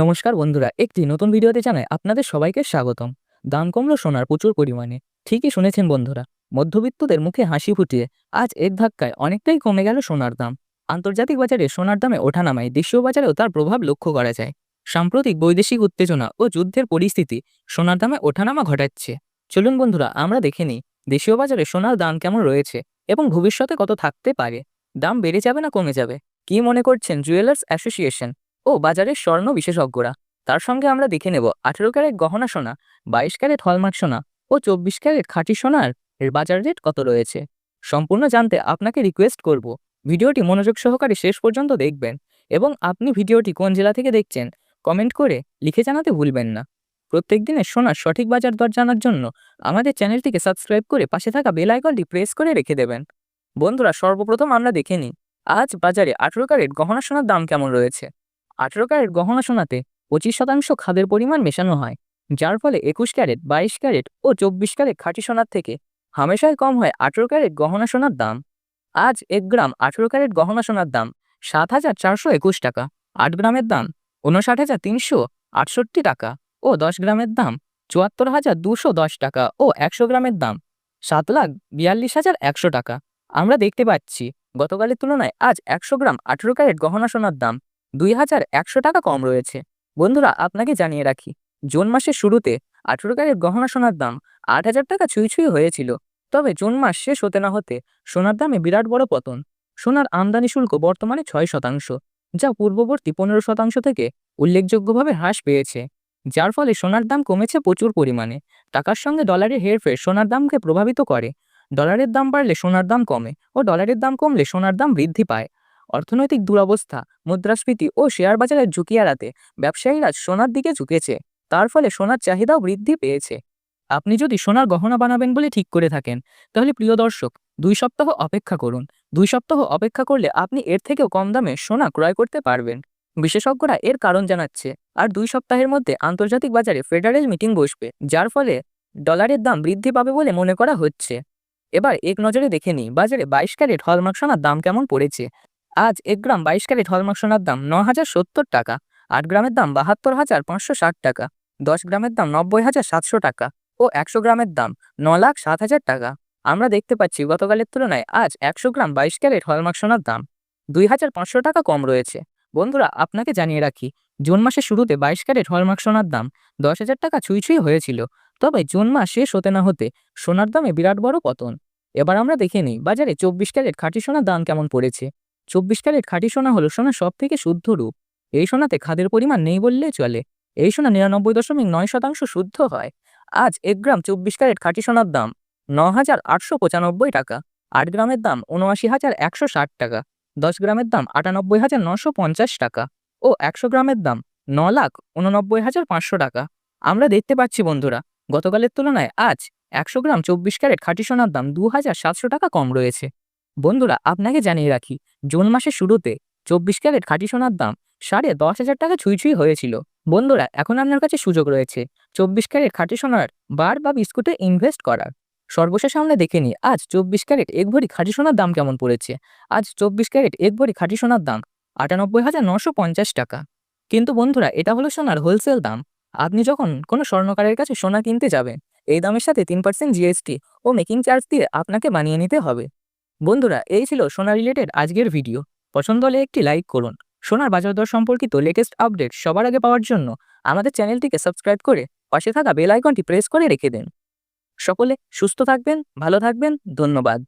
নমস্কার বন্ধুরা, একটি নতুন ভিডিওতে জানাই আপনাদের সবাইকে স্বাগতম। দাম কমলো সোনার প্রচুর পরিমাণে, ঠিকই শুনেছেন বন্ধুরা। মধ্যবিত্তদের মুখে হাসি ফুটিয়ে আজ এর ধাক্কায় অনেকটাই কমে গেল সোনার দাম। আন্তর্জাতিক বাজারে সোনার দামে ওঠানামায় দেশীয় বাজারেও তার প্রভাব লক্ষ্য করা যায়। সাম্প্রতিক বৈদেশিক উত্তেজনা ও যুদ্ধের পরিস্থিতি সোনার দামে ওঠানামা ঘটাচ্ছে। চলুন বন্ধুরা, আমরা দেখে নিই দেশীয় বাজারে সোনার দাম কেমন রয়েছে এবং ভবিষ্যতে কত থাকতে পারে। দাম বেড়ে যাবে না কমে যাবে? কি মনে করছেন জুয়েলার্স অ্যাসোসিয়েশন? ও বাজারের স্বর্ণ বিশেষজ্ঞরা। তার সঙ্গে আমরা দেখে নেব আঠেরো ক্যারেট গহনা সোনা, বাইশ ক্যারেট হলমার্ক সোনা ও চব্বিশ ক্যারেট খাঁটি সোনার বাজার রেট কত রয়েছে? সম্পূর্ণ জানতে আপনাকে রিকোয়েস্ট করব। ভিডিওটি মনোযোগ সহকারে শেষ পর্যন্ত দেখবেন এবং আপনি ভিডিওটি কোন জেলা থেকে দেখছেন কমেন্ট করে লিখে জানাতে ভুলবেন না। প্রত্যেক দিনের সোনার সঠিক বাজার দর জানার জন্য আমাদের চ্যানেলটিকে সাবস্ক্রাইব করে পাশে থাকা বেল আইকনটি প্রেস করে রেখে দেবেন। বন্ধুরা, সর্বপ্রথম আমরা দেখে নিই, আজ বাজারে আঠেরো ক্যারেট গহনা সোনার দাম কেমন রয়েছে? আঠেরো ক্যারেট গহনা সোনাতে পঁচিশ শতাংশ খাদের পরিমাণ মেশানো হয়, যার ফলে একুশ ক্যারেট, বাইশ ক্যারেট ও চব্বিশ ক্যারেট খাঁটি সোনার থেকে হামেশাই কম হয় আঠেরো ক্যারেট গহনা সোনার দাম। আজ এক গ্রাম আঠেরো ক্যারেট গহনা সোনার দাম সাত হাজার চারশো একুশ টাকা, আট গ্রামের দাম উনষাট হাজার তিনশো আটষট্টি টাকা ও দশ গ্রামের দাম চুয়াত্তর হাজার দুশো দশ টাকা ও একশো গ্রামের দাম সাত লাখ বিয়াল্লিশ হাজার একশো টাকা। আমরা দেখতে পাচ্ছি, গতকালের তুলনায় আজ একশো গ্রাম আঠেরো ক্যারেট গহনা সোনার দাম দুই হাজার একশো টাকা কম রয়েছে। বন্ধুরা, আপনাকে জানিয়ে রাখি, জুন মাসের শুরুতে আঠেরো ক্যারেট গহনা সোনার দাম আট হাজার টাকা ছুঁই ছুঁই হয়েছিল। তবে জুন মাস শেষ হতে না হতে সোনার দামে বিরাট বড় পতন। সোনার আমদানি শুল্ক বর্তমানে ছয় শতাংশ, যা পূর্ববর্তী পনেরো শতাংশ থেকে উল্লেখযোগ্যভাবে হ্রাস পেয়েছে। যার ফলে সোনার দাম কমেছে প্রচুর পরিমাণে। টাকার সঙ্গে ডলারের হেরফের সোনার দামকে প্রভাবিত করে। ডলারের দাম বাড়লে সোনার দাম কমে ও ডলারের দাম কমলে সোনার দাম বৃদ্ধি পায়। অর্থনৈতিক দুরবস্থা, মুদ্রাস্ফীতি ও শেয়ার বাজারের ঝুঁকি এড়াতে ব্যবসায়ীরা সোনার দিকে ঝুঁকেছে, তার ফলে সোনার চাহিদাও বৃদ্ধি পেয়েছে। আপনি যদি সোনার গহনা বানাবেন বলে ঠিক করে থাকেন, তাহলে প্রিয় দর্শক, দুই সপ্তাহ অপেক্ষা করুন। দুই সপ্তাহ অপেক্ষা করলে আপনি এর থেকেও কম দামে সোনা ক্রয় করতে পারবেন। বিশেষজ্ঞরা এর কারণ জানাচ্ছে। আর দুই সপ্তাহের মধ্যে আন্তর্জাতিক বাজারে ফেডারেল মিটিং বসবে, যার ফলে ডলারের দাম বৃদ্ধি পাবে বলে মনে করা হচ্ছে। এবার এক নজরে দেখে নিই, বাজারে বাইশ ক্যারেট হলমার্ক সোনার দাম কেমন পড়েছে। আজ এক গ্রাম বাইশ ক্যারেট হলমার্ক সোনার দাম ন হাজার সত্তর টাকা। আট গ্রামের দাম বাহাত্তর হাজার পাঁচশো ষাট টাকা। দশ গ্রামের দাম নব্বই হাজার সাতশো টাকা ও একশো গ্রামের দাম ন লাখ সাত হাজার টাকা। আমরা দেখতে পাচ্ছি গতকালের তুলনায় আজ একশো গ্রাম বাইশ ক্যারেট হলমার্ক সোনার দাম দুই হাজার পাঁচশো টাকা কম রয়েছে। বন্ধুরা, আপনাকে জানিয়ে রাখি, জুন মাসের শুরুতে বাইশ ক্যারেট হলমার্ক সোনার দাম দশ হাজার টাকা ছুঁই ছুঁই হয়েছিল। তবে জুন মাস শেষ হতে না হতে সোনার দামে বিরাট বড় পতন। এবার আমরা দেখে নিই বাজারে চব্বিশ ক্যারেট খাঁটি সোনার দাম কেমন পড়েছে। চব্বিশ ক্যারেট খাঁটি সোনা হলো সোনা সব থেকে শুদ্ধ রূপ। এই সোনাতে খাদের পরিমাণ নেই বললে চলে। এই সোনা নিরানব্বই দশমিক নয় শতাংশ শুদ্ধ হয়। আজ এক গ্রাম চব্বিশ ক্যারেট খাঁটি সোনার দাম ন হাজার আটশো পঁচানব্বই টাকা। আট গ্রামের দাম উনআশি হাজার একশো ষাট টাকা। দশ গ্রামের দাম আটানব্বই হাজার নশো পঞ্চাশ টাকা। ও একশো গ্রামের দাম ন লাখ উননব্বই হাজার পাঁচশো টাকা। আমরা দেখতে পাচ্ছি বন্ধুরা, গতকালের তুলনায় আজ একশো গ্রাম চব্বিশ ক্যারেট খাঁটি সোনার দাম দু সাতশো টাকা কম রয়েছে। বন্ধুরা, আপনাকে জানিয়ে রাখি, জুন মাসের শুরুতে চব্বিশ ক্যারেট খাঁটি সোনার দাম সাড়ে দশ হাজার টাকা ছুঁই ছুঁই হয়েছিল। বন্ধুরা, এখন আপনার কাছে সুযোগ রয়েছে চব্বিশ ক্যারেট খাঁটি সোনার বার বা বিস্কুটে ইনভেস্ট করার। সর্বশেষ আমরা দেখে নিই, আজ চব্বিশ ক্যারেট এক ভরি খাঁটি সোনার দাম কেমন পড়েছে? আজ চব্বিশ ক্যারেট এক ভরি খাঁটি সোনার দাম আটানব্বই হাজার নশো পঞ্চাশ টাকা। কিন্তু বন্ধুরা, এটা হলো সোনার হোলসেল দাম। আপনি যখন কোনো স্বর্ণকারের কাছে সোনা কিনতে যাবেন, এই দামের সাথে তিন পার্সেন্ট জিএসটি ও মেকিং চার্জ দিয়ে আপনাকে বানিয়ে নিতে হবে। বন্ধুরা, এই ছিল সোনা রিলেটেড আজকের ভিডিও পছন্দ হলে একটি লাইক করুন। সোনার বাজার দর সম্পর্কিত লেটেস্ট আপডেট সবার আগে পাওয়ার জন্য আমাদের চ্যানেলটিকে সাবস্ক্রাইব করে পাশে থাকা বেল আইকনটি প্রেস করে রেখে দিন। সকলে সুস্থ থাকবেন, ভালো থাকবেন, ধন্যবাদ।